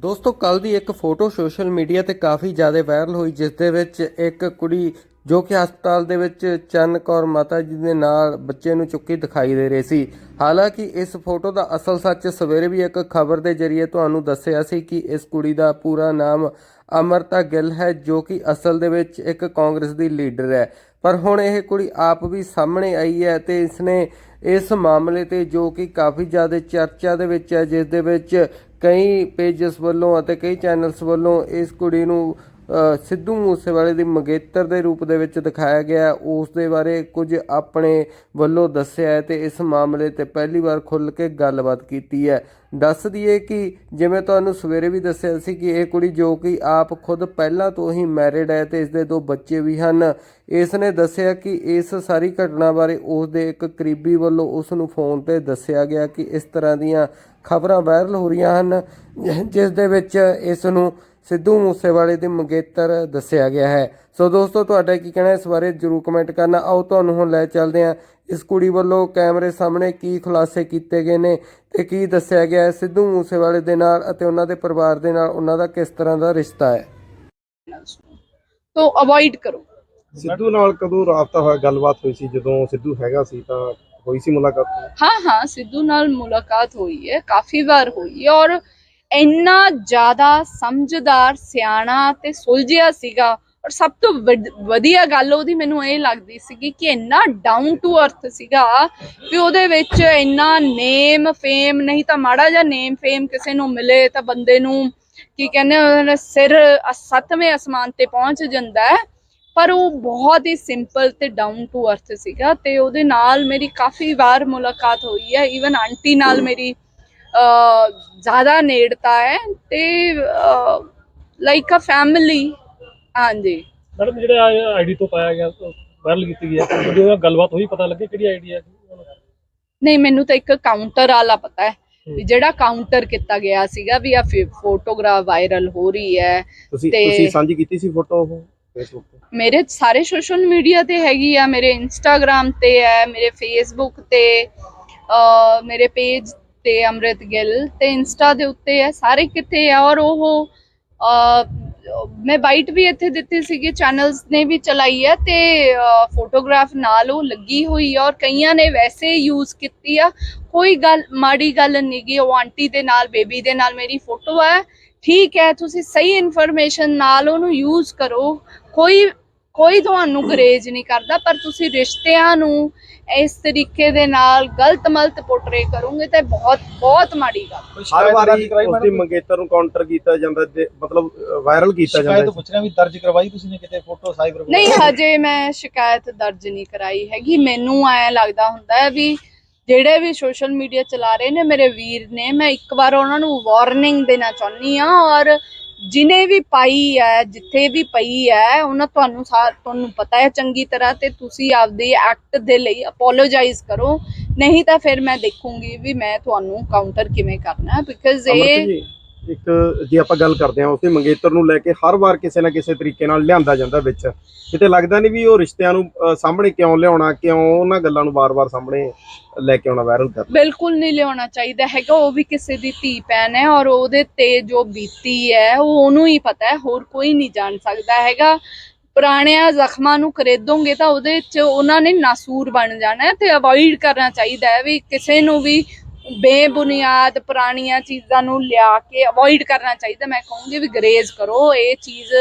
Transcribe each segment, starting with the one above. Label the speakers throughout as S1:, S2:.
S1: ਦੋਸਤੋ ਕੱਲ ਦੀ ਇੱਕ ਫੋਟੋ ਸੋਸ਼ਲ ਮੀਡੀਆ ਤੇ ਕਾਫੀ ਜ਼ਿਆਦਾ ਵਾਇਰਲ ਹੋਈ, ਜਿਸ ਦੇ ਵਿੱਚ ਇੱਕ ਕੁੜੀ ਜੋ ਕਿ ਹਸਪਤਾਲ ਦੇ ਵਿੱਚ ਚੰਨ ਕੌਰ ਮਾਤਾ ਜੀ ਦੇ ਨਾਲ ਬੱਚੇ ਨੂੰ ਚੁੱਕੀ ਦਿਖਾਈ ਦੇ ਰਹੀ ਸੀ। ਹਾਲਾਂਕਿ ਇਸ ਫੋਟੋ ਦਾ ਅਸਲ ਸੱਚ ਸਵੇਰੇ ਵੀ ਇੱਕ ਖਬਰ ਦੇ ਜ਼ਰੀਏ ਤੁਹਾਨੂੰ ਦੱਸਿਆ ਸੀ ਕਿ ਇਸ ਕੁੜੀ ਦਾ ਪੂਰਾ ਨਾਮ ਅਮਰਤਾ ਗਿੱਲ ਹੈ, ਜੋ ਕਿ ਅਸਲ ਦੇ ਵਿੱਚ ਇੱਕ ਕਾਂਗਰਸ ਦੀ ਲੀਡਰ ਹੈ। ਪਰ ਹੁਣ ਇਹ ਕੁੜੀ ਆਪ ਵੀ ਸਾਹਮਣੇ ਆਈ ਹੈ ਤੇ ਇਸਨੇ ਇਸ ਮਾਮਲੇ ਤੇ ਜੋ ਕਿ ਕਾਫੀ ਜ਼ਿਆਦਾ ਚਰਚਾ ਦੇ ਵਿੱਚ ਹੈ, ਜਿਸ ਦੇ ਵਿੱਚ ਕਈ ਪੇਜਸ ਵੱਲੋਂ ਅਤੇ ਕਈ ਚੈਨਲਸ ਵੱਲੋਂ ਇਸ ਕੁੜੀ ਨੂੰ ਸਿੱਧੂ ਮੂਸੇਵਾਲੇ ਦੀ ਮੰਗੇਤਰ ਦੇ ਰੂਪ ਦੇ ਵਿੱਚ ਦਿਖਾਇਆ ਗਿਆ ਉਸ ਦੇ ਬਾਰੇ ਕੁਝ ਆਪਣੇ ਵੱਲੋਂ ਦੱਸਿਆ ਹੈ ਤੇ ਇਸ ਮਾਮਲੇ ਤੇ ਪਹਿਲੀ ਵਾਰ ਖੁੱਲ੍ਹ ਕੇ ਗੱਲਬਾਤ ਕੀਤੀ ਹੈ। ਦੱਸ ਦਈਏ ਕਿ ਜਿਵੇਂ ਤੁਹਾਨੂੰ ਸਵੇਰੇ ਵੀ ਦੱਸਿਆ ਸੀ ਕਿ ਇਹ ਕੁੜੀ ਜੋ ਕਿ ਆਪ ਖੁਦ ਪਹਿਲਾਂ ਤੋਂ ਹੀ ਮੈਰਿਡ ਹੈ ਤੇ ਇਸ ਦੇ ਦੋ ਬੱਚੇ ਵੀ ਹਨ। ਇਸ ਨੇ ਦੱਸਿਆ ਕਿ ਇਸ ਸਾਰੀ ਘਟਨਾ ਬਾਰੇ ਉਸ ਦੇ ਇੱਕ ਕਰੀਬੀ ਵੱਲੋਂ ਉਸ ਨੂੰ ਫੋਨ ਤੇ ਦੱਸਿਆ ਗਿਆ ਕਿ ਇਸ ਤਰ੍ਹਾਂ ਦੀਆਂ ਖਬਰਾਂ ਵਾਇਰਲ ਹੋ ਰਹੀਆਂ ਹਨ, ਜਿਸ ਦੇ ਵਿੱਚ ਇਸ ਨੂੰ ਸਿੱਧੂ ਮੂਸੇਵਾਲੇ ਦੇ ਮੰਗੇਤਰ ਦੱਸਿਆ ਗਿਆ ਹੈ। ਸੋ ਦੋਸਤੋ ਤੁਹਾਡਾ ਕੀ ਕਹਿਣਾ ਇਸ ਬਾਰੇ ਜਰੂਰ ਕਮੈਂਟ ਕਰਨਾ। ਆਓ ਤੁਹਾਨੂੰ ਹੁਣ ਲੈ ਚੱਲਦੇ ਹਾਂ। ਇਸ ਕੁੜੀ ਵੱਲੋਂ ਕੈਮਰੇ ਸਾਹਮਣੇ ਕੀ ਖੁਲਾਸੇ ਕੀਤੇ ਗਏ ਨੇ ਤੇ ਕੀ ਦੱਸਿਆ ਗਿਆ ਹੈ ਸਿੱਧੂ ਮੂਸੇਵਾਲੇ ਦੇ ਨਾਲ ਅਤੇ ਉਹਨਾਂ ਦੇ ਪਰਿਵਾਰ ਦੇ ਨਾਲ? ਉਹਨਾਂ ਦਾ ਕਿਸ ਤਰ੍ਹਾਂ ਦਾ ਰਿਸ਼ਤਾ ਹੈ?
S2: ਤੋਂ ਅਵੋਇਡ ਕਰੋ।
S3: ਸਿੱਧੂ ਨਾਲ ਕਦੋਂ ਰਾਬਤਾ ਹੋਇਆ? ਗੱਲਬਾਤ ਹੋਈ ਸੀ। ਜਦੋਂ ਸਿੱਧੂ ਹੈਗਾ ਸੀ ਤਾਂ ਹੋਈ ਸੀ ਮੁਲਾਕਾਤ?
S2: ਹਾਂ ਹਾਂ ਸਿੱਧੂ ਨਾਲ ਮੁਲਾਕਾਤ ਹੋਈ ਹੈ। ਕਾਫੀ ਵਾਰ ਹੋਈ ਹੈ ਔਰ ਇੰਨਾ ਜ਼ਿਆਦਾ ਸਮਝਦਾਰ, ਸਿਆਣਾ ਤੇ ਸੁਲਝਿਆ ਸੀਗਾ। ਔਰ ਸਭ ਤੋਂ ਵੱਡ- ਵਧੀਆ ਗੱਲ ਉਹਦੀ ਮੈਨੂੰ ਇਹ ਲੱਗਦੀ ਸੀਗੀ ਕਿ ਇੰਨਾ ਡਾਊਨ ਟੂ ਅਰਥ ਸੀਗਾ ਵੀ ਉਹਦੇ ਵਿੱਚ ਇੰਨਾ ਨੇਮ ਫੇਮ ਨਹੀਂ ਤਾਂ ਮਾੜਾ ਜਿਹਾ ਨੇਮ ਫੇਮ ਕਿਸੇ ਨੂੰ ਮਿਲੇ ਤਾਂ ਬੰਦੇ ਨੂੰ ਕੀ ਕਹਿੰਦੇ ਉਹਦਾ ਸਿਰ ਅ- ਸੱਤਵੇਂ ਅਸਮਾਨ ਤੇ ਪਹੁੰਚ ਜਾਂਦਾ ਹੈ। ਪਰ ਉਹ ਬਹੁਤ ਹੀ ਸਿੰਪਲ ਤੇ ਡਾਊਨ ਟੂ ਅਰਥ ਸੀਗਾ ਤੇ ਉਹਦੇ ਨਾਲ ਮੇਰੀ ਕਾਫੀ ਵਾਰ ਮੁਲਾਕਾਤ ਹੋਈ ਹੈ। ਈਵਨ ਆਂਟੀ ਨਾਲ ਮੇਰੀ ਜ਼ਿਆਦਾ ਨੇੜਤਾ ਹੈ ਤੇ ਲਾਈਕ ਅ ਫੈਮਿਲੀ ਹਾਂਜੀ।
S4: ਮੈਡਮ ਜਿਹੜਾ ਆਈਡੀ ਤੋਂ ਪਾਇਆ ਗਿਆ ਵਾਇਰਲ ਕੀਤੀ ਗਈ ਹੈ ਉਹਦਾ ਗੱਲਬਾਤ ਹੋਈ ਪਤਾ ਲੱਗੇ ਕਿਹੜੀ ਆਈਡੀ ਹੈ?
S2: ਨਹੀਂ ਮੈਨੂੰ ਤਾਂ ਇੱਕ ਕਾਊਂਟਰ ਵਾਲਾ ਪਤਾ ਹੈ ਵੀ ਜਿਹੜਾ ਕਾਊਂਟਰ ਕੀਤਾ ਗਿਆ ਸੀਗਾ ਵੀ ਆ ਫੋਟੋਗ੍ਰਾਫ ਵਾਇਰਲ ਹੋ ਰਹੀ ਹੈ
S3: ਤੁਸੀਂ
S2: ਤੇ-
S3: ਤੁਸੀਂ ਸਾਂਝੀ ਕੀਤੀ ਸੀ ਫੋਟੋ ਉਹ ਫੇਸਬੁੱਕ ਤੇ?
S2: ਮੇਰੇ ਸਾਰੇ ਸੋਸ਼ਲ ਮੀਡੀਆ ਤੇ ਹੈਗੀ ਆ ਮੇਰੇ ਇੰਸਟਾਗ੍ਰam ਤੇ ਹੈ ਮੇਰੇ ਫੇਸਬੁੱਕ ਤੇ ਮੇਰੇ ਪੇਜ ਤੇ ਅੰਮ੍ਰਿਤ ਗਿੱਲ ਤੇ ਇੰਸਟਾ ਦੇ ਉੱਤੇ ਹੈ, ਸਾਰੇ ਕਿੱਥੇ ਆ ਔਰ ਉਹ ਮੈਂ ਬਾਈਟ ਵੀ ਇੱਥੇ ਦਿੱਤੀ ਸੀਗੀ, ਚੈਨਲਸ ਨੇ ਵੀ ਚਲਾਈ ਹੈ ਤੇ ਫੋਟੋਗ੍ਰਾਫ ਨਾਲ ਉਹ ਲੱਗੀ ਹੋਈ ਆ ਔਰ ਕਈਆਂ ਨੇ ਵੈਸੇ ਯੂਜ਼ ਕੀਤੀ ਆ। ਕੋਈ ਗੱਲ, ਮਾੜੀ ਗੱਲ ਨਹੀਂ ਗੀ, ਉਹ ਆਂਟੀ ਦੇ ਨਾਲ, ਬੇਬੀ ਦੇ ਨਾਲ ਮੇਰੀ ਫੋਟੋ ਹੈ ਠੀਕ ਹੈ, ਤੁਸੀਂ ਸਹੀ ਇਨਫੋਰਮੇਸ਼ਨ ਨਾਲ ਉਹਨੂੰ ਯੂਜ਼ ਕਰੋ। ਕੋਈ ਕੋਈ ਤੁਹਾਨੂੰ ਗਰੇਜ ਨਹੀਂ ਕਰਦਾ ਪਰ ਤੁਸੀਂ ਰਿਸ਼ਤਿਆਂ ਨੂੰ ਇਸ ਤਰੀਕੇ ਦੇ ਨਾਲ ਗਲਤ ਮਲਤ ਪੋਰਟਰੇ ਕਰੋਗੇ ਤਾਂ ਬਹੁਤ ਬਹੁਤ ਮਾੜੀ ਗੱਲ
S3: ਹਰ ਵਾਰੀ ਉਸਦੀ ਮੰਗੇਤਰ ਨੂੰ ਕਾਊਂਟਰ ਕੀਤਾ ਜਾਂਦਾ ਤੇ ਮਤਲਬ ਵਾਇਰਲ ਕੀਤਾ
S5: ਸ਼ਿਕਾਇਤ
S3: ਜਾਂਦਾ
S5: ਪੁੱਛ ਰਿਹਾ ਵੀ ਦਰਜ ਕਰਵਾਈ ਤੁਸੀਂ ਨੇ ਕਿਤੇ ਫੋਟੋ ਸਾਈਬਰ
S2: ਨਹੀਂ ਹਜੇ ਮੈਂ ਸ਼ਿਕਾਇਤ ਦਰਜ ਨਹੀਂ ਕਰਾਈ ਹੈਗੀ। ਮੈਨੂੰ ਐ ਲੱਗਦਾ ਹੁੰਦਾ ਹੈ ਵੀ ਜਿਹੜੇ ਵੀ ਸੋਸ਼ਲ ਮੀਡੀਆ ਚਲਾ ਰਹੇ ਨੇ ਮੇਰੇ ਵੀਰ ਨੇ ਮੈਂ ਇੱਕ ਵਾਰ ਉਹਨਾਂ ਨੂੰ ਵਾਰਨਿੰਗ ਦੇਣਾ ਚਾਹੁੰਦੀ ਆ ਔਰ ਜਿਨੇ ਵੀ ਪਾਈ ਹੈ ਜਿੱਥੇ ਵੀ ਪਈ ਹੈ ਉਹਨਾਂ ਤੁਹਾਨੂੰ ਤੁਹਾਨੂੰ ਪਤਾ ਹੈ ਚੰਗੀ ਤਰ੍ਹਾਂ ਤੇ ਤੁਸੀਂ ਆਪਦੇ ਐਕਟ ਦੇ ਲਈ ਅਪੋਲੋਜਾਈਜ਼ ਕਰੋ। ਨਹੀਂ ਤਾਂ ਫਿਰ ਮੈਂ ਦੇਖੂੰਗੀ ਵੀ ਮੈਂ ਤੁਹਾਨੂੰ ਕਾਊਂਟਰ ਕਿਵੇਂ ਕਰਨਾ ਬਿਕਾਜ਼ ਇਹ
S3: ਇੱਕ ਜੇ ਆਪਾਂ ਗੱਲ ਕਰਦੇ ਹਾਂ ਉਸਦੀ ਮੰਗੇਤਰ ਨੂੰ ਲੈ ਕੇ ਹਰ ਵਾਰ ਕਿਸੇ ਨਾ ਕਿਸੇ ਤਰੀਕੇ ਨਾਲ ਲਿਆਂਦਾ ਜਾਂਦਾ ਵਿੱਚ। ਕਿਤੇ ਲੱਗਦਾ ਨਹੀਂ ਵੀ ਉਹ ਰਿਸ਼ਤਿਆਂ ਨੂੰ ਸਾਹਮਣੇ ਕਿਉਂ ਲਿਆਉਣਾ, ਕਿਉਂ ਉਹਨਾਂ ਗੱਲਾਂ ਨੂੰ ਵਾਰ-ਵਾਰ ਸਾਹਮਣੇ ਲੈ ਕੇ ਆਉਣਾ ਵਾਇਰਲ ਕਰਨਾ?
S2: ਬਿਲਕੁਲ ਨਹੀਂ ਲਿਆਉਣਾ ਚਾਹੀਦਾ ਹੈਗਾ, ਉਹ ਵੀ ਕਿਸੇ ਦੀ ਧੀ ਭੈਣ ਹੈ ਔਰ ਉਹਦੇ ਤੇ ਜੋ ਬੀਤੀ ਹੈ, ਉਹ ਉਹਨੂੰ ਹੀ ਪਤਾ ਹੈ, ਹੋਰ ਕੋਈ ਨਹੀਂ ਜਾਣ ਸਕਦਾ ਹੈਗਾ। ਪੁਰਾਣਿਆਂ ਜ਼ਖਮਾਂ ਨੂੰ ਖਰੀਦੋਗੇ ਤਾਂ ਉਹਦੇ ਚ ਉਹਨਾਂ ਨੇ ਨਾਸੂਰ ਬਣ ਜਾਣਾ ਤੇ ਅਵੋਇਡ ਕਰਨਾ ਚਾਹੀਦਾ ਹੈ ਵੀ ਕਿਸੇ ਨੂੰ ਵੀ ਬੇਬੁਨਿਆਦ ਪੁਰਾਣੀਆਂ ਚੀਜ਼ਾਂ ਨੂੰ ਲਿਆ ਕੇ ਅਵੋਇਡ ਕਰਨਾ ਚਾਹੀਦਾ। ਮੈਂ ਕਹੂੰਗੀ ਵੀ ਗਰੇਜ਼ ਕਰੋ। ਇਹ ਚੀਜ਼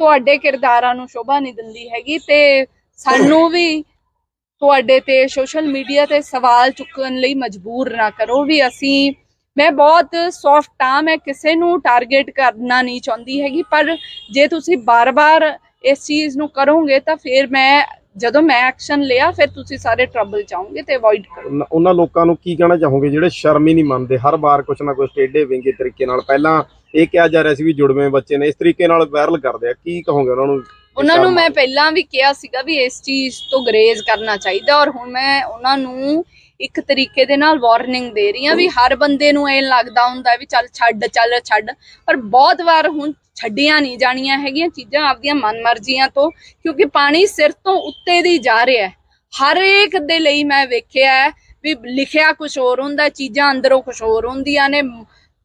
S2: ਤੁਹਾਡੇ ਕਿਰਦਾਰਾਂ ਨੂੰ ਸ਼ੋਭਾ ਨਹੀਂ ਦਿੰਦੀ ਹੈਗੀ ਤੇ ਸਾਨੂੰ ਵੀ ਤੁਹਾਡੇ ਤੇ ਸੋਸ਼ਲ ਮੀਡੀਆ ਤੇ ਸਵਾਲ ਚੁੱਕਣ ਲਈ ਮਜਬੂਰ ਨਾ ਕਰੋ ਵੀ ਅਸੀਂ, ਮੈਂ ਬਹੁਤ ਸੌਫਟ ਆ ਮੈਂ ਕਿਸੇ ਨੂੰ ਟਾਰਗੇਟ ਕਰਨਾ ਨਹੀਂ ਚਾਹੁੰਦੀ ਹੈਗੀ, ਪਰ ਜੇ ਤੁਸੀਂ ਬਾਰ-ਬਾਰ ਇਸ ਚੀਜ਼ ਨੂੰ ਕਰੋਗੇ ਤਾਂ ਫਿਰ ਮੈਂ ਜਦੋਂ ਮੈਂ ਐਕਸ਼ਨ ਲਿਆ ਫਿਰ ਤੁਸੀਂ ਸਾਰੇ ਟਰਬਲ ਚਾਹੋਗੇ ਤੇ ਅਵੋਇਡ ਕਰੋ।
S3: ਉਹਨਾਂ- ਉਹਨਾਂ ਲੋਕਾਂ ਨੂੰ ਕੀ ਕਹਿਣਾ ਚਾਹੋਗੇ ਜਿਹੜੇ ਸ਼ਰਮ ਹੀ ਨਹੀਂ ਮੰਨਦੇ? ਹਰ ਵਾਰ ਕੁਛ ਨਾ ਕੁਛ ਟੇਢੇ ਵਿੰਗੇ ਤਰੀਕੇ ਨਾਲ। ਪਹਿਲਾਂ ਇਹ ਕਿਹਾ ਜਾ ਰਿਹਾ ਸੀ ਵੀ ਜੁੜਵੇਂ ਬੱਚੇ ਨੇ ਇਸ ਤਰੀਕੇ ਨਾਲ ਵਾਇਰਲ ਕਰਦੇ ਆ। ਕੀ ਕਹੋਗੇ ਉਹਨਾਂ ਨੂੰ?
S2: ਉਹਨਾਂ ਨੂੰ ਮੈਂ? ਪਹਿਲਾਂ ਵੀ ਕਿਹਾ ਸੀਗਾ ਵੀ ਇਸ ਚੀਜ਼ ਤੋਂ ਗਰੇਜ਼ ਕਰਨਾ ਚਾਹੀਦਾ ਔਰ ਹੁਣ ਮੈਂ ਉਹਨਾਂ ਨੂੰ ਇੱਕ ਤਰੀਕੇ ਦੇ ਨਾਲ ਵਾਰਨਿੰਗ ਦੇ ਰਹੀ ਹਾਂ ਵੀ ਹਰ ਬੰਦੇ ਨੂੰ ਇਹ ਲੱਗਦਾ ਹੁੰਦਾ ਵੀ ਚੱਲ ਛੱਡ ਚੱਲ ਛੱਡ। ਪਰ ਬਹੁਤ ਵਾਰ ਹੁਣ ਛੱਡੀਆਂ ਨਹੀਂ ਜਾਣੀਆਂ ਹੈਗੀਆਂ ਚੀਜ਼ਾਂ ਆਪਦੀਆਂ ਮਨਮਰਜ਼ੀਆਂ ਤੋਂ, ਕਿਉਂਕਿ ਪਾਣੀ ਸਿਰ ਤੋਂ ਉੱਤੇ ਦੀ ਜਾ ਰਿਹਾ ਹੈ। ਹਰ ਇੱਕ ਦੇ ਲਈ ਮੈਂ ਵੇਖਿਆ ਹੈ ਵੀ ਲਿਖਿਆ ਕੁਝ ਹੋਰ ਹੁੰਦਾ, ਚੀਜ਼ਾਂ ਅੰਦਰੋਂ ਕੁਝ ਹੋਰ ਹੁੰਦੀਆਂ ਨੇ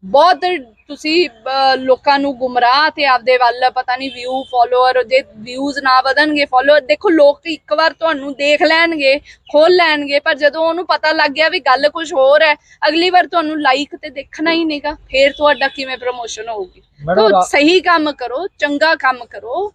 S2: ਬਹੁਤ ਤੁਸੀਂ ਲੋਕਾਂ ਨੂੰ ਗੁੰਮਰਾਹ ਤੇ ਆਪਦੇ ਵੱਲ ਪਤਾ ਨਹੀਂ ਵਿਊ ਫਾਲੋਅਰ ਜੇ ਵਿਊਜ਼ ਨਾ ਵਧਣਗੇ ਫਾਲੋਅਰ ਦੇਖੋ ਲੋਕ ਇੱਕ ਵਾਰ ਤੁਹਾਨੂੰ ਦੇਖ ਲੈਣਗੇ ਖੋਲ ਲੈਣਗੇ ਪਰ ਜਦੋਂ ਉਹਨੂੰ ਪਤਾ ਲੱਗ ਗਿਆ ਵੀ ਗੱਲ ਕੁਝ ਹੋਰ ਹੈ ਅਗਲੀ ਵਾਰ ਤੁਹਾਨੂੰ ਲਾਈਕ ਤੇ ਦੇਖਣਾ ਹੀ ਨਹੀਂਗਾ ਫੇਰ ਤੁਹਾਡਾ ਕਿਵੇਂ ਪ੍ਰਮੋਸ਼ਨ ਹੋਊਗੀ? ਤੋ ਸਹੀ ਕੰਮ ਕਰੋ ਚੰਗਾ ਕੰਮ ਕਰੋ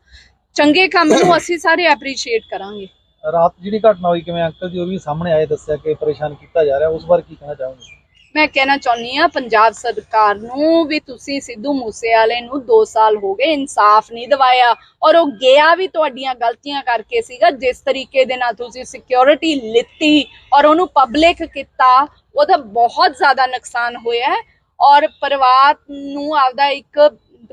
S2: ਚੰਗੇ ਕੰਮ ਨੂੰ ਅਸੀਂ ਸਾਰੇ ਐਪਰੀਸ਼ੀਏਟ ਕਰਾਂਗੇ।
S5: ਰਾਤ ਜਿਹੜੀ ਘਟਨਾ ਹੋਈ ਕਿਵੇਂ ਅੰਕਲ ਜੀ ਉਹ ਵੀ ਸਾਹਮਣੇ ਆਏ ਦੱਸਿਆ ਕਿ ਪਰੇਸ਼ਾਨ ਕੀਤਾ ਜਾ ਰਿਹਾ ਉਸ ਬਾਰੇ ਕੀ ਕਹਿਣਾ ਚਾਹੋਗੇ?
S2: ਮੈਂ ਕਹਿਣਾ ਚਾਹੁੰਦੀ ਆ ਪੰਜਾਬ ਸਰਕਾਰ ਨੂੰ ਵੀ ਤੁਸੀਂ ਸਿੱਧੂ ਮੂਸੇਵਾਲੇ ਨੂੰ 2 ਸਾਲ ਹੋ ਗਏ ਇਨਸਾਫ ਨਹੀਂ ਦਿਵਾਇਆ ਔਰ ਉਹ ਗਿਆ ਵੀ ਤੁਹਾਡੀਆਂ ਗਲਤੀਆਂ ਕਰਕੇ ਸੀਗਾ, ਜਿਸ ਤਰੀਕੇ ਦੇ ਨਾਲ ਤੁਸੀਂ ਸਿਕਿਉਰਿਟੀ ਲਿੱਤੀ ਔਰ ਉਹਨੂੰ ਪਬਲਿਕ ਕੀਤਾ, ਉਹਦਾ ਬਹੁਤ ਜ਼ਿਆਦਾ ਨੁਕਸਾਨ ਹੋਇਆ ਔਰ ਪਰਿਵਾਰ ਨੂੰ ਆਪਦਾ ਇੱਕ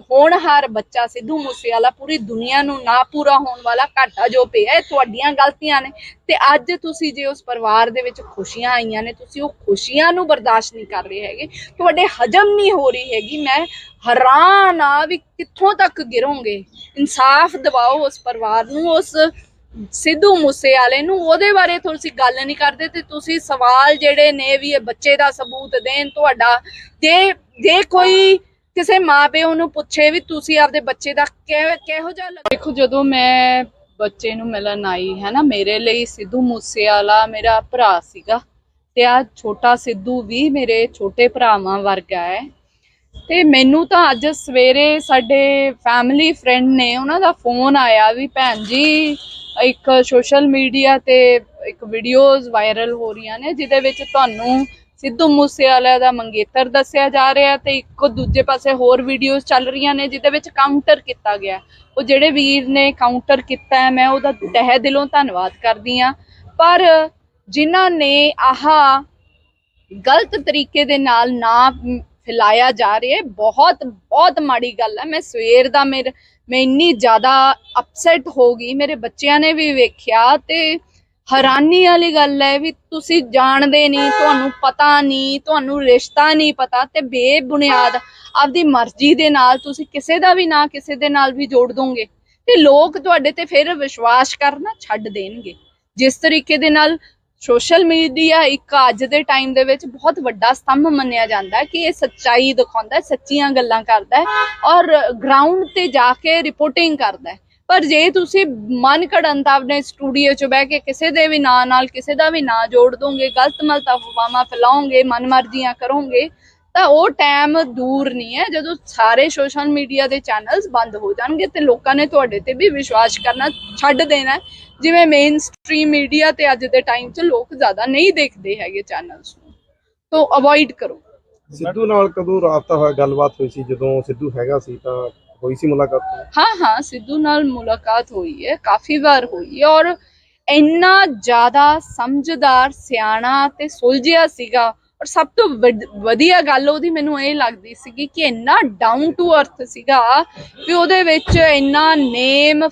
S2: ਹੋਣਹਾਰ ਬੱਚਾ ਸਿੱਧੂ ਮੂਸੇਵਾਲਾ ਪੂਰੀ ਦੁਨੀਆ ਨੂੰ ਨਾ ਪੂਰਾ ਹੋਣ ਵਾਲਾ ਘਾਟਾ ਜੋ ਪਿਆ ਇਹ ਤੁਹਾਡੀਆਂ ਗਲਤੀਆਂ ਨੇ। ਤੇ ਅੱਜ ਤੁਸੀਂ ਜੇ ਉਸ ਪਰਿਵਾਰ ਦੇ ਵਿੱਚ ਖੁਸ਼ੀਆਂ ਆਈਆਂ ਨੇ, ਤੁਸੀਂ ਉਹ ਖੁਸ਼ੀਆਂ ਨੂੰ ਬਰਦਾਸ਼ਤ ਨਹੀਂ ਕਰ ਰਹੇ ਹੈਗੇ। ਤੁਹਾਡੇ ਹਜਮ ਨਹੀਂ ਹੋ ਰਹੀ ਹੈਗੀ। ਮੈਂ ਹੈਰਾਨ ਆ ਵੀ ਕਿੱਥੋਂ ਤੱਕ ਗਿਰੋਗੇ। ਇਨਸਾਫ ਦਿਵਾਓ ਉਸ ਪਰਿਵਾਰ ਨੂੰ, ਉਸ ਸਿੱਧੂ ਮੂਸੇਵਾਲੇ ਨੂੰ। ਉਹਦੇ ਬਾਰੇ ਤੁਸੀਂ ਗੱਲ ਨਹੀਂ ਕਰਦੇ ਤੇ ਤੁਸੀਂ ਸਵਾਲ ਜਿਹੜੇ ਨੇ ਵੀ ਇਹ ਬੱਚੇ ਦਾ ਸਬੂਤ ਦੇਣ, ਤੁਹਾਡਾ ਜੇ ਜੇ ਕੋਈ ਕਿਸੇ ਮਾਪਿਓ ਨੂੰ ਪੁੱਛੇ ਵੀ ਤੁਸੀਂ ਆਪਦੇ ਬੱਚੇ ਦਾ ਕਿਹੋ ਜਿਹਾ ਦੇਖੋ, ਜਦੋਂ ਮੈਂ ਬੱਚੇ ਨੂੰ ਮਿਲਣ ਆਈ ਹੈ ਨਾ ਮੇਰੇ ਲਈ ਸਿੱਧੂ ਮੂਸੇਵਾਲਾ ਮੇਰਾ ਭਰਾ ਸੀਗਾ ਤੇ ਆ ਛੋਟਾ ਸਿੱਧੂ ਵੀ ਮੇਰੇ ਛੋਟੇ ਭਰਾਵਾਂ ਵਰਗਾ ਹੈ। ਤੇ ਮੈਨੂੰ ਤਾਂ ਅੱਜ ਸਵੇਰੇ ਸਾਡੇ ਫੈਮਿਲੀ ਫਰੈਂਡ ਨੇ ਉਹਨਾਂ ਦਾ ਫੋਨ ਆਇਆ ਵੀ, ਭੈਣ ਜੀ, ਇੱਕ ਸੋਸ਼ਲ ਮੀਡੀਆ ਤੇ ਇੱਕ ਵੀਡੀਓਜ਼ ਵਾਇਰਲ ਹੋ ਰਹੀਆਂ ਨੇ, ਜਿਹਦੇ ਵਿੱਚ ਤੁਹਾਨੂੰ ਸਿੱਧੂ ਮੂਸੇਵਾਲਾ ਦਾ ਮੰਗੇਤਰ ਦੱਸਿਆ ਜਾ ਰਿਹਾ ਤੇ ਇੱਕੋ ਦੂਜੇ ਪਾਸੇ ਹੋਰ ਵੀਡੀਓਜ਼ ਚੱਲ ਰਹੀਆਂ ਨੇ ਜਿਹਦੇ ਵਿੱਚ ਕਾਊਂਟਰ ਕੀਤਾ ਗਿਆ। ਉਹ ਜਿਹੜੇ ਵੀਰ ਨੇ ਕਾਊਂਟਰ ਕੀਤਾ ਹੈ, ਮੈਂ ਉਹਦਾ ਤਹਿ ਦਿਲੋਂ ਧੰਨਵਾਦ ਕਰਦੀ ਆ ਪਰ ਜਿਨ੍ਹਾਂ ਨੇ ਆਹ ਗਲਤ ਤਰੀਕੇ ਦੇ ਨਾਲ ਨਾ ਫੈਲਾਇਆ ਜਾ ਰਿਹਾ, ਬਹੁਤ ਬਹੁਤ ਮਾੜੀ ਗੱਲ ਹੈ। ਮੈਂ ਸਵੇਰ ਦਾ ਮੇਰੇ, ਮੈਂ ਇੰਨੀ ਜ਼ਿਆਦਾ ਅਪਸੈਟ ਹੋ ਗਈ। ਮੇਰੇ ਬੱਚਿਆਂ ਨੇ ਵੀ ਵੇਖਿਆ ਤੇ ਹੈਰਾਨੀ ਵਾਲੀ ਗੱਲ ਹੈ ਵੀ ਤੁਸੀਂ ਜਾਣਦੇ ਨਹੀਂ, ਤੁਹਾਨੂੰ ਪਤਾ ਨਹੀਂ, ਤੁਹਾਨੂੰ ਰਿਸ਼ਤਾ ਨਹੀਂ ਪਤਾ ਤੇ ਬੇਬੁਨਿਆਦ ਆਪਦੀ ਮਰਜ਼ੀ ਦੇ ਨਾਲ ਤੁਸੀਂ ਕਿਸੇ ਦਾ ਵੀ ਨਾ ਕਿਸੇ ਦੇ ਨਾਲ ਵੀ ਜੋੜ ਦੋਗੇ ਤੇ ਲੋਕ ਤੁਹਾਡੇ ਤੇ ਫਿਰ ਵਿਸ਼ਵਾਸ ਕਰਨਾ ਛੱਡ ਦੇਣਗੇ। ਜਿਸ ਤਰੀਕੇ ਦੇ ਨਾਲ ਸੋਸ਼ਲ ਮੀਡੀਆ ਇੱਕ ਅੱਜ ਦੇ ਟਾਈਮ ਦੇ ਵਿੱਚ ਬਹੁਤ ਵੱਡਾ ਸਤੰਭ ਮੰਨਿਆ ਜਾਂਦਾ ਹੈ ਕਿ ਇਹ ਸੱਚਾਈ ਦਿਖਾਉਂਦਾ ਹੈ, ਸੱਚੀਆਂ ਗੱਲਾਂ ਕਰਦਾ ਹੈ ਔਰ ਗਰਾਊਂਡ ਤੇ ਜਾ ਕੇ ਰਿਪੋਰਟਿੰਗ ਕਰਦਾ ਹੈ। ਪਰ ਜੇ ਤੁਸੀਂ ਮਨ ਘੜਨ ਤਾਂ ਆਪਣੇ ਸਟੂਡੀਓ 'ਚ ਬਹਿ ਕੇ ਕਿਸੇ ਦੇ ਵੀ ਨਾਂ ਨਾਲ ਕਿਸੇ ਦਾ ਵੀ ਨਾਂ ਜੋੜ ਦੋਗੇ, ਗਲਤ ਮਲਤ ਅਫਵਾਹਾਂ ਫੈਲਾਓਗੇ, ਮਨਮਰਜ਼ੀਆਂ ਕਰੋਗੇ, ਤਾਂ ਉਹ ਟਾਈਮ ਦੂਰ ਨਹੀਂ ਹੈ। ਜਦੋਂ ਸਾਰੇ ਸੋਸ਼ਲ ਮੀਡੀਆ ਦੇ ਚੈਨਲਸ ਬੰਦ ਹੋ ਜਾਣਗੇ ਤੇ ਲੋਕਾਂ ਨੇ ਤੁਹਾਡੇ ਤੇ ਵੀ ਵਿਸ਼ਵਾਸ ਕਰਨਾ ਛੱਡ ਦੇਣਾ ਜਿਵੇਂ ਮੇਨ ਸਟ੍ਰੀਮ ਮੀਡੀਆ ਤੇ ਅੱਜ ਦੇ ਟਾਈਮ 'ਚ ਲੋਕ ਜ਼ਿਆਦਾ ਨਹੀਂ ਦੇਖਦੇ ਹੈਗੇ ਚੈਨਲਸ ਨੂੰ। ਤੋਂ ਅਵੋਇਡ ਕਰੋ।
S3: ਸਿੱਧੂ ਨਾਲ ਕਦੋਂ ਰਾਬਤਾ ਹੋਇਆ, ਗੱਲਬਾਤ ਹੋਈ ਸੀ? ਜਦੋਂ ਸਿੱਧੂ ਹੈਗਾ ਸੀ ਤਾਂ ਹੋਈ ਸੀ ਮੁਲਾਕਾਤ
S2: ਹਾਂ ਹਾਂ, ਸਿੱਧੂ ਨਾਲ ਮੁਲਾਕਾਤ ਹੋਈ ਹੈ, ਕਾਫੀ ਵਾਰ ਹੋਈ ਹੈ ਔਰ ਇੰਨਾ ਜ਼ਿਆਦਾ ਸਮਝਦਾਰ, ਸਿਆਣਾ ਤੇ ਸੁਲਝਿਆ ਸੀਗਾ ਔਰ ਸਭ ਤੋਂ ਵੱਡ- ਵਧੀਆ ਗੱਲ ਉਹਦੀ ਮੈਨੂੰ ਇਹ ਲੱਗਦੀ ਸੀਗੀ ਕਿ ਇੰਨਾ ਡਾਊਨ ਟੂ ਅਰਥ ਸੀਗਾ ਕਿ ਉਹਦੇ ਵਿੱਚ ਇੰਨਾ ਨੇਮ